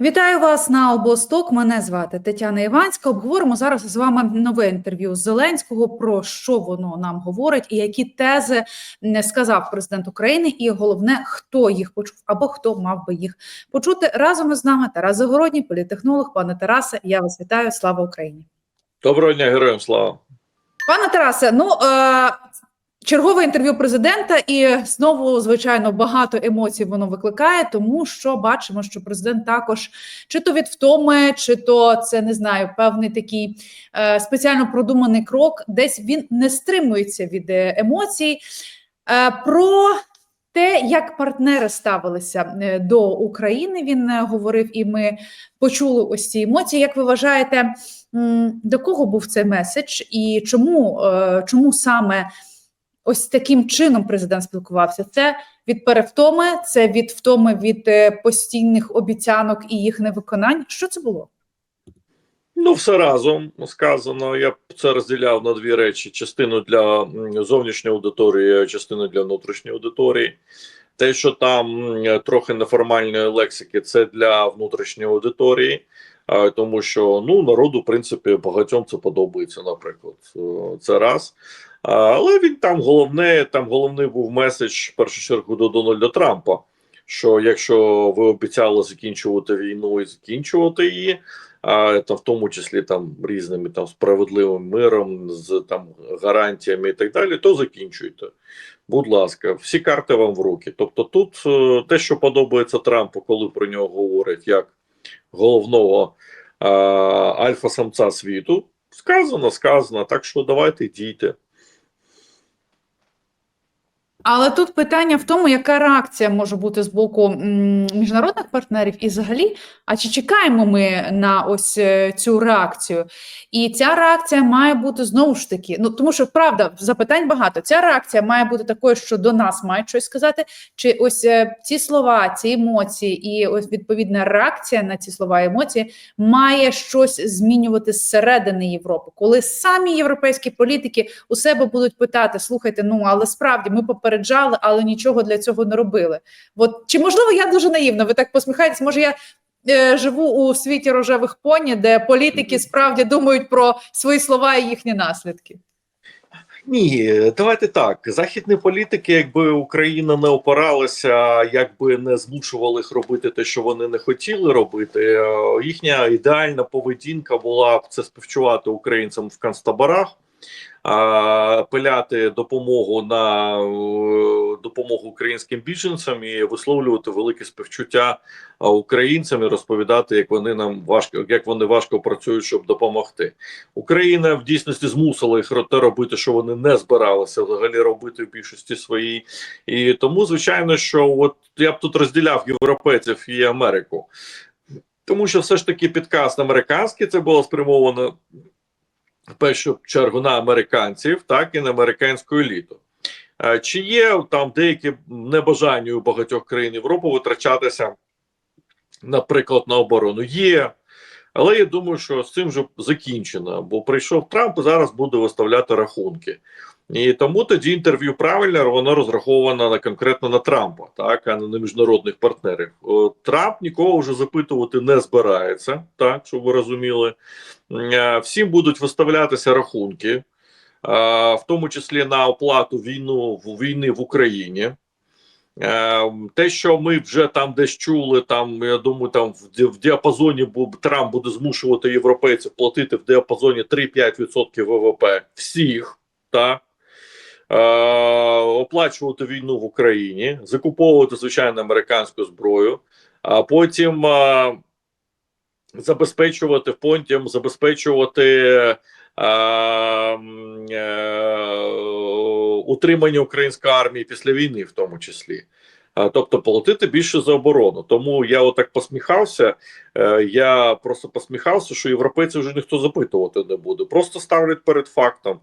Вітаю вас на обосток. Мене звати Тетяна Іванська. Обговоримо зараз з вами нове інтерв'ю з Зеленського. Про що воно нам говорить, і які тези не сказав президент України, і головне, хто їх почув або хто мав би їх почути разом із нами. Тарас Загородній, політехнолог. Пане Тарасе, я вас вітаю. Слава Україні. Доброго дня, героям слава. Пане Тарасе, ну е, чергове інтерв'ю президента, і знову, звичайно, багато емоцій воно викликає, тому що бачимо, що президент також чи то від втоми, чи то це не знаю, певний такий е, спеціально продуманий крок, десь він не стримується від е, емоцій. Е, про те, як партнери ставилися е, до України, він е, говорив, і ми почули ось ці емоції. Як ви вважаєте, до кого був цей меседж, і чому, чому саме ось таким чином президент спілкувався? Це від перевтоми, це від втоми від е, постійних обіцянок і їх невиконань. Що це було? Ну, все разом сказано. Я б це розділяв на дві речі: частину для зовнішньої аудиторії, частину для внутрішньої аудиторії. Те, що там трохи неформальної лексики, це для внутрішньої аудиторії, тому що ну народу, в принципі, багатьом це подобається, наприклад. Е, Це раз. А, Але він там головне, там головний був меседж в першу чергу до Дональда Трампа. Що якщо ви обіцяли закінчувати війну і закінчувати її, а та в тому числі там різними там справедливим миром, з там гарантіями і так далі, то закінчуйте. Будь ласка, всі карти вам в руки. Тобто, тут е, те, що подобається Трампу, коли про нього говорять як головного е, альфа-самця світу, сказано, сказано. Так що давайте дійте. Але тут питання в тому, яка реакція може бути з боку міжнародних партнерів, і взагалі, а чи чекаємо ми на ось е, цю реакцію? І ця реакція має бути знову ж таки. Ну тому що правда, запитань багато. Ця реакція має бути такою, що до нас мають щось сказати. Чи ось е, ці слова, ці емоції, і ось відповідна реакція на ці слова і емоції має щось змінювати зсередини Європи, коли самі європейські політики у себе будуть питати: слухайте, ну але справді ми попереджали, але нічого для цього не робили. От чи можливо я дуже наївна? Ви так посміхаєтесь? Може, я е, живу у світі рожевих поні, де політики справді думають про свої слова і їхні наслідки? Ні, давайте так. Західні політики, якби Україна не опиралася, якби не змушували їх робити те, що вони не хотіли робити. е, Їхня ідеальна поведінка була б це співчувати українцям в концтаборах, пиляти допомогу на допомогу українським біженцям і висловлювати велике співчуття українцям і розповідати, як вони нам важко, як вони важко працюють, щоб допомогти. Україна в дійсності змусила їх те робити, що вони не збиралися взагалі робити в більшості своїй. І тому, звичайно, що от я б тут розділяв європейців і Америку. Тому що все ж таки підкаст американський це було спрямовано в першу чергу на американців, так і на американську еліту. Е, Чи є там деякі небажання у багатьох країн Європи витрачатися, наприклад, на оборону? Є. Але я думаю, що з цим вже закінчено, бо прийшов Трамп і зараз буде виставляти рахунки. І тому тоді інтерв'ю правильне, воно розраховано на конкретно на Трампа, так а не на міжнародних партнерів. Трамп нікого вже запитувати не збирається, так щоб ви розуміли. Всім будуть виставлятися рахунки, в тому числі на оплату війну війни в Україні. Е, Те, що ми вже там десь чули, там я думаю, там в, діапазоні Трамп буде змушувати європейців платити в діапазоні 3-5% ВВП всіх, так оплачувати війну в Україні, закуповувати звичайно американську зброю, а потім е, забезпечувати потім забезпечувати. е, е, утримання української армії після війни, в тому числі. А, Тобто платити більше за оборону. Тому я отак посміхався. Е, Я просто посміхався, що європейців вже ніхто запитувати не буде. Просто ставлять перед фактом.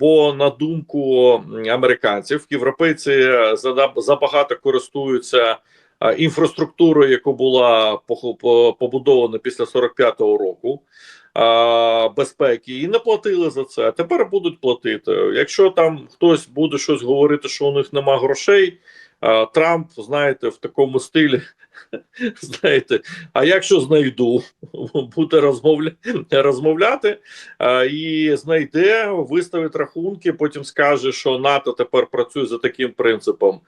Бо на думку американців, європейці е, забагато користуються а, інфраструктурою, яка була побудована після 45-го року. Безпеки і не платили за це. А тепер будуть платити. Якщо там хтось буде щось говорити, що у них нема грошей, Трамп, знаєте, в такому стилі, знаєте, а якщо знайду, буде розмовля... розмовляти а, і знайде, виставить рахунки, потім скаже, що НАТО тепер працює за таким принципом.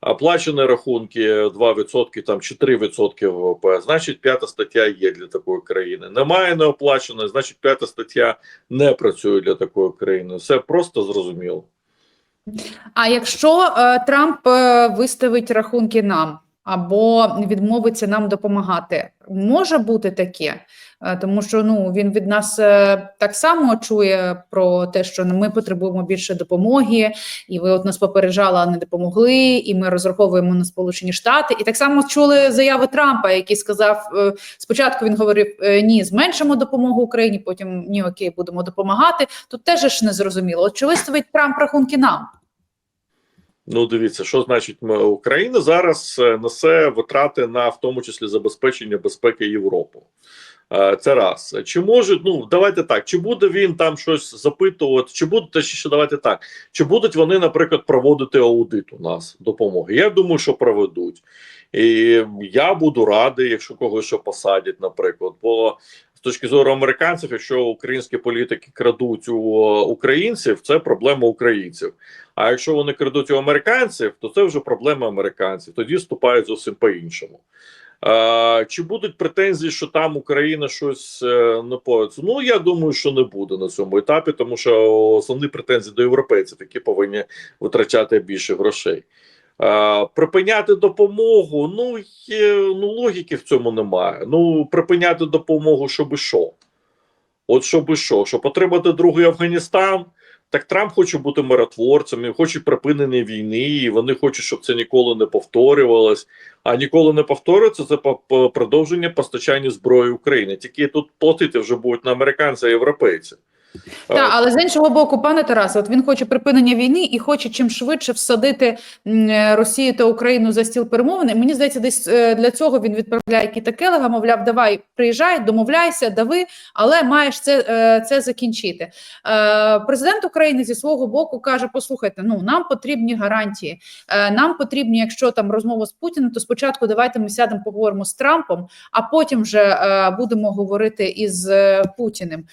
Оплачені рахунки 2% там, чи 3% ВВП, значить п'ята стаття є для такої країни. Немає неоплаченої, значить п'ята стаття не працює для такої країни. Все просто зрозуміло. А якщо е, Трамп е, виставить рахунки нам або відмовиться нам допомагати, може бути таке, Е, тому що ну він від нас е, так само чує про те, що ми потребуємо більше допомоги, і ви от нас попереджали, а не допомогли, і ми розраховуємо на Сполучені Штати. І так само чули заяви Трампа, який сказав е, спочатку. Він говорив ні, зменшимо допомогу Україні. Потім ні, окей, будемо допомагати. Тут теж ж не зрозуміло. От чи Трамп рахунки нам? Ну, дивіться, що значить Україна зараз е, несе витрати на в тому числі забезпечення безпеки Європи. Е, Це раз. Чи можуть, ну давайте так, чи буде він там щось запитувати, чи будуть точніше, давайте так, чи будуть вони, наприклад, проводити аудит у нас допомоги? Я думаю, що проведуть. І я буду радий, якщо когось що посадять, наприклад. Бо з точки зору американців, якщо українські політики крадуть у українців, це проблема українців. А якщо вони крадуть у американців, то це вже проблема американців. Тоді вступають зовсім по-іншому. А, чи будуть претензії, що там Україна щось е, не по Ну я думаю, що не буде на цьому етапі, тому що основні претензії до європейців, які повинні витрачати більше грошей. А, припиняти допомогу. Ну є, ну логіки в цьому немає. Ну припиняти допомогу, щоб що? От щоб що? Щоб отримати другий Афганістан. Так Трамп хоче бути миротворцем, він хоче припинення війни, і вони хочуть, щоб це ніколи не повторювалось. А ніколи не повторюється це продовження постачання зброї Україні. Тільки тут платити вже будуть не американці, а європейці. Так, але з іншого боку, пане Тарасе, от він хоче припинення війни і хоче чим швидше всадити е, Росію та Україну за стіл перемовин. І Мені здається, десь е, для цього він відправляє Кіта Келега, мовляв, давай приїжджай, домовляйся, дави, але маєш це, е, це закінчити. Е, Президент України зі свого боку каже: послухайте, ну нам потрібні гарантії. Е, Нам потрібні, якщо там розмова з Путіним, то спочатку давайте ми сядемо, поговоримо з Трампом, а потім вже е, будемо говорити із е, Путіним.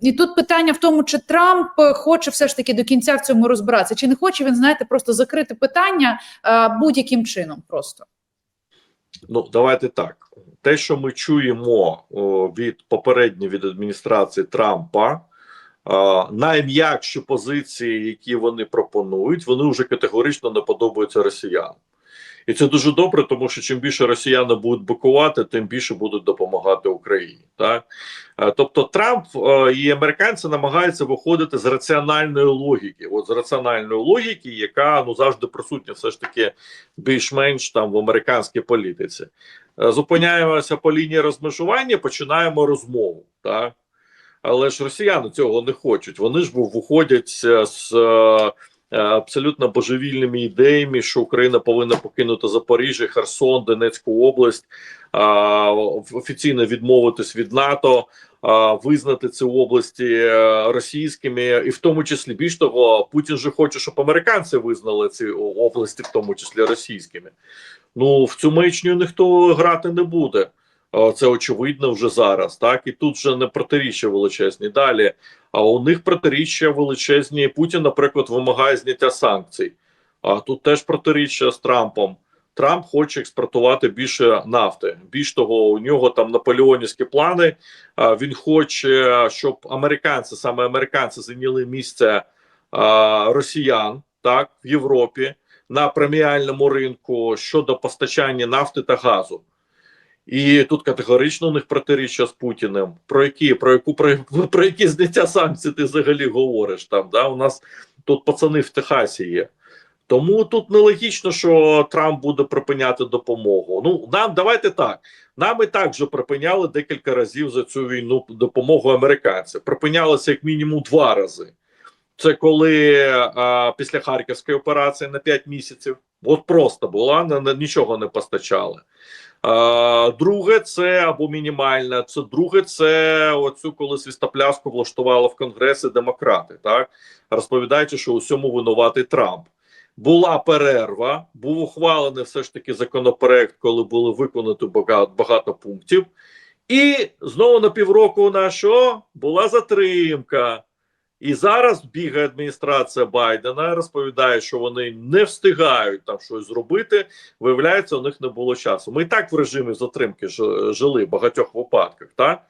І тут питання в тому, чи Трамп хоче все ж таки до кінця в цьому розбиратися, чи не хоче він, знаєте, просто закрити питання е, будь-яким чином. Просто Ну, давайте так. Те, що ми чуємо о, від попередньої від адміністрації Трампа, а, найм'якші позиції, які вони пропонують, вони вже категорично не подобаються росіянам. І це дуже добре, тому що чим більше росіяни будуть бикувати, тим більше будуть допомагати Україні. Так? Е, Тобто Трамп е, і американці намагаються виходити з раціональної логіки. От з раціональної логіки, яка ну завжди присутня, все ж таки більш-менш там в американській політиці. Е, Зупиняємося по лінії розмежування, починаємо розмову. Так? Але ж росіяни цього не хочуть. Вони ж виходять з абсолютно божевільними ідеями, що Україна повинна покинути Запоріжжя, Херсон, Донецьку область, офіційно відмовитись від НАТО, визнати ці області е, російськими, і в тому числі більш того, Путін же хоче, щоб американці визнали ці області, в тому числі російськими. Ну в цю маячню ніхто грати не буде. Це очевидно вже зараз. Так і тут вже не протиріччя величезні. Далі а у них протиріччя величезні. Путін, наприклад, вимагає зняття санкцій. А тут теж протиріччя з Трампом. Трамп хоче експортувати більше нафти. Більш того, у нього там наполеонівські плани. Він хоче, щоб американці, саме американці, зайняли місце росіян так в Європі на преміальному ринку щодо постачання нафти та газу. І тут категорично у них протиріччя з Путіним. Про які про яку про, про які зняття санкцій ти взагалі говориш там? Да? У нас тут пацани в Техасі є. Тому тут нелогічно, що Трамп буде припиняти допомогу. Ну нам давайте так. Нам і так вже припиняли декілька разів за цю війну допомогу американцям. Припинялося як мінімум два рази. Це коли а, після Харківської операції на 5 місяців. От просто була на, на нічого не постачали. Друге, це або мінімальне. Це друге, це оцю коли свістопляску влаштували в конгреси демократи, так розповідаючи, що у всьому винуватий Трамп. була перерва, був ухвалений все ж таки законопроект, коли було виконано багато, багато пунктів. І знову на півроку на що була затримка. І зараз бігає адміністрація Байдена, розповідає, що вони не встигають там щось зробити. Виявляється, у них не було часу. Ми і так в режимі затримки ж- жили в багатьох випадках, так?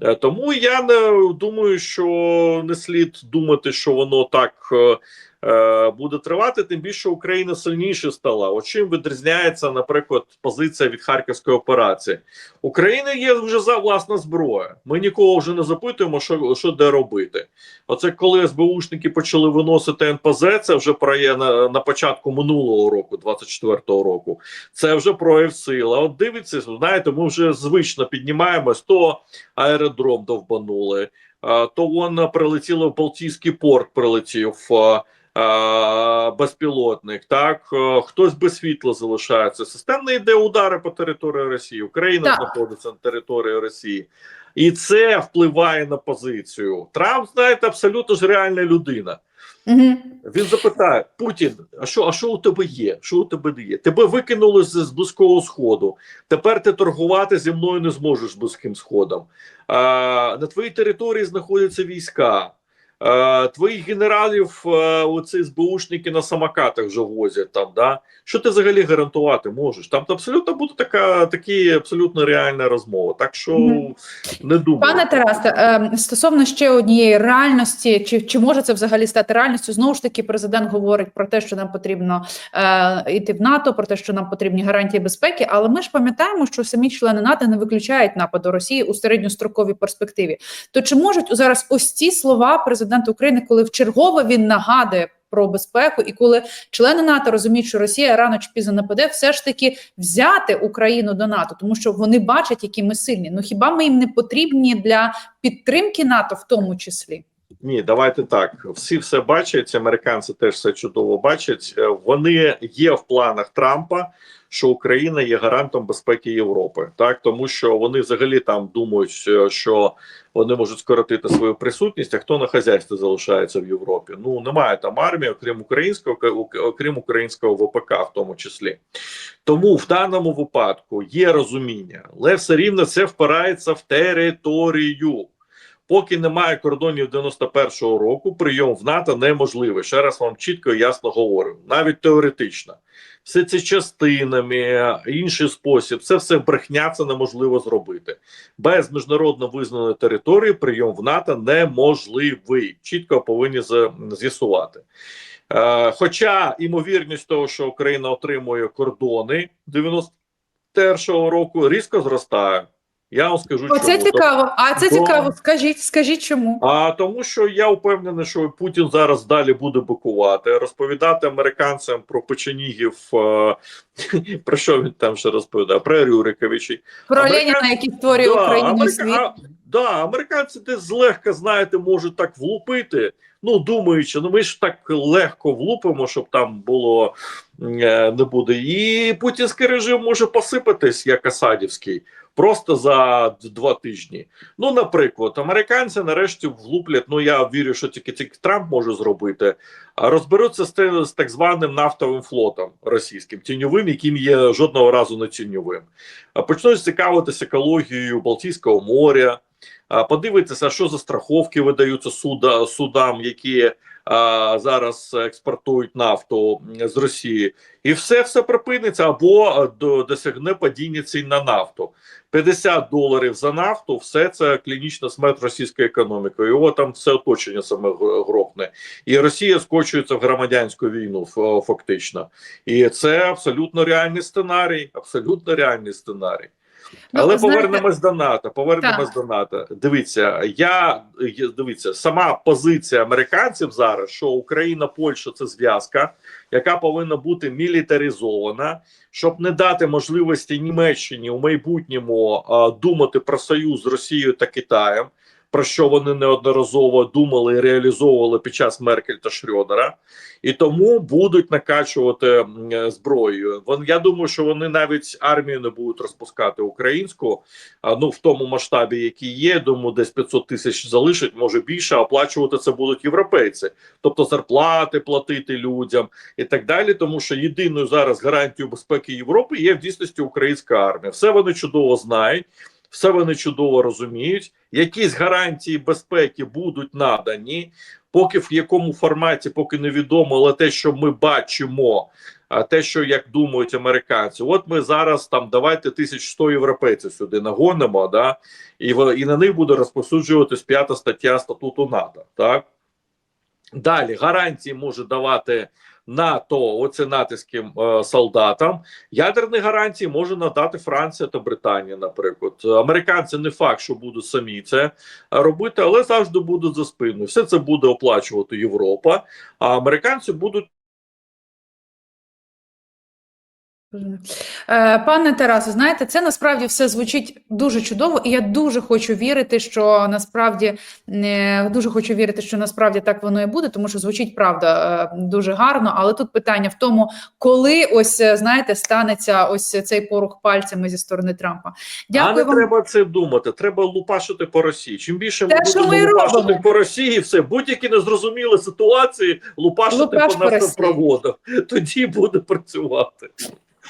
Е, Тому я не думаю, що не слід думати, що воно так е, буде тривати. Тим більше Україна сильніше стала. От чим відрізняється, наприклад, позиція від харківської операції. України є вже за власна зброя. Ми нікого вже не запитуємо, що, що де робити. Оце коли СБУшники почали виносити НПЗ, це вже про є на, на початку минулого року, 24-го року. Це вже прояв сил. А от дивіться, знаєте, ми вже звично піднімаємось, то аеродром довбанули, то вон прилетіло в Балтійський порт, прилетів. А, Безпілотник, так хтось без світла залишається. Системно йде удари по території Росії. Україна Так. знаходиться на території Росії, і це впливає на позицію. Трамп, знаєте, абсолютно ж реальна людина. Угу. Він запитає: Путін, а що, а що у тебе є? Що у тебе є? Тебе викинули з, з близького сходу. Тепер ти торгувати зі мною не зможеш з близьким сходом. А, на твоїй території знаходяться війська. А, твоїх генералів а, оці СБУшники на самокатах вже возять там. Да? Що ти взагалі гарантувати можеш? Там абсолютно буде така такі абсолютно реальна розмова. Так що не думаю. Пане Тарасе, е, стосовно ще однієї реальності, чи, чи може це взагалі стати реальністю? Знову ж таки, президент говорить про те, що нам потрібно е, йти в НАТО, про те, що нам потрібні гарантії безпеки. Але ми ж пам'ятаємо, що самі члени НАТО не виключають нападу Росії у середньостроковій перспективі. То чи можуть зараз ось ці слова президента України, коли вчергове він нагадує? Про безпеку, і коли члени НАТО розуміють, що Росія рано чи пізно нападе, все ж таки взяти Україну до НАТО, тому що вони бачать, які ми сильні. Ну хіба ми їм не потрібні для підтримки НАТО, в тому числі? Ні, давайте так. Всі все бачать. Американці теж все чудово бачать. Е, Вони є в планах Трампа, що Україна є гарантом безпеки Європи, так тому що вони взагалі там думають, е, що вони можуть скоротити свою присутність. А хто на хазяйстві залишається в Європі? Ну немає там армії, окрім українського, ок- окрім українського ВПК, в тому числі. Тому в даному випадку є розуміння, але все рівно це впирається в територію. Поки немає кордонів 91-го року, прийом в НАТО неможливий. Ще раз вам чітко і ясно говорю, навіть теоретично. Все це частинами, інший спосіб, це все брехня, це неможливо зробити. Без міжнародно визнаної території прийом в НАТО неможливий. Чітко повинні з'ясувати. Е, хоча імовірність того, що Україна отримує кордони 91-го року, різко зростає. Я вам скажу, Оце чому. цікаво. А це цікаво. Скажіть, скажіть, чому? А тому, що я впевнений, що Путін зараз далі буде бикувати, розповідати американцям про печенігів, е, про що він там ще розповідає? Про Рюриковичі. Про Американ- Леніна, який створює Україну Америка... світ. а, да, американці десь злегка, знаєте, можуть так влупити. Ну, думаючи, ну ми ж так легко влупимо, щоб там було е, не буде. І путінський режим може посипатись, як Асадівський, просто за два тижні. Ну, наприклад, американці нарешті влуплять. Ну я вірю, що тільки тільки Трамп може зробити. Розберуться з, з так званим нафтовим флотом російським тіньовим, яким є жодного разу не тіньовим. Почнуть цікавитися екологією Балтійського моря. Подивитися, що за страховки видаються суда, судам, які зараз експортують нафту з Росії, і все все припиниться або до, досягне падіння цін на нафту. 50 доларів за нафту, все це клінічна смерть російської економіки. Його там все оточення саме грохне. І Росія скочується в громадянську війну фактично. І це абсолютно реальний сценарій. Абсолютно реальний сценарій. Ну, Але знаєте- повернемось до НАТО. Повернемось до НАТО. Дивіться, я я- дивіться, сама позиція американців зараз, що Україна, Польща це зв'язка, яка повинна бути мілітаризована, щоб не дати можливості Німеччині у майбутньому а, думати про союз з Росією та Китаєм. Про що вони неодноразово думали і реалізовували під час Меркель та Шрёдера, і тому будуть накачувати зброєю. Я думаю, що вони навіть армію не будуть розпускати українську. Ну в тому масштабі, який є, думаю, десь 500 тисяч залишить, може більше. Оплачувати це будуть європейці, тобто зарплати платити людям і так далі. Тому що єдиною зараз гарантією безпеки Європи є в дійсності українська армія. Все вони чудово знають. Все вони чудово розуміють. Якісь гарантії безпеки будуть надані, поки в якому форматі, поки невідомо, але те, що ми бачимо, те, що як думають американці, от ми зараз там давайте 1100 європейців сюди нагонимо, да, і, і на них буде розповсюджуватись п'ята стаття статуту НАТО. Так далі гарантії може давати НАТО, оце натиским е, солдатам. Ядерні гарантії може надати Франція та Британія, наприклад. Американці не факт, що будуть самі це робити, але завжди будуть за спиною. Все це буде оплачувати Європа, а американці будуть. Пане Тарасе, знаєте, це насправді все звучить дуже чудово, і я дуже хочу вірити, що насправді е, дуже хочу вірити, що насправді так воно і буде, тому що звучить правда е, дуже гарно. Але тут питання в тому, коли ось е, знаєте, станеться ось цей порух пальцями зі сторони Трампа. а Дякую не вам. треба це думати. Треба лупашити по Росії. Чим більше ми Те, будемо ми лупашити робимо. по Росії, все будь-які незрозумілі ситуації лупашити Лупаш по по нафтопроводах. Тоді буде працювати.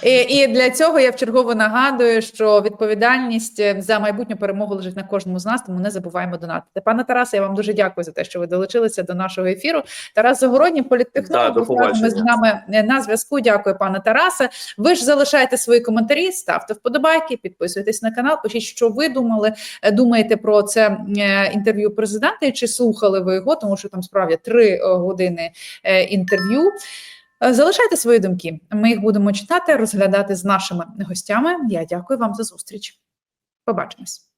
І, і для цього я вчергово нагадую, що відповідальність е, за майбутню перемогу лежить на кожному з нас, тому не забуваємо донатити. Пане Тарасе, я вам дуже дякую за те, що ви долучилися до нашого ефіру. Тарас Загородній, Да, політтехнолог, був з нами е, на зв'язку. Дякую, пане Тарасе. Ви ж залишайте свої коментарі, ставте вподобайки, підписуйтесь на канал. Пишіть, що ви думали, е, думаєте про це інтерв'ю президента, і чи слухали ви його, тому що там справді три години інтерв'ю. Е, Залишайте свої думки. Ми їх будемо читати, розглядати з нашими гостями. Я дякую вам за зустріч. Побачимось.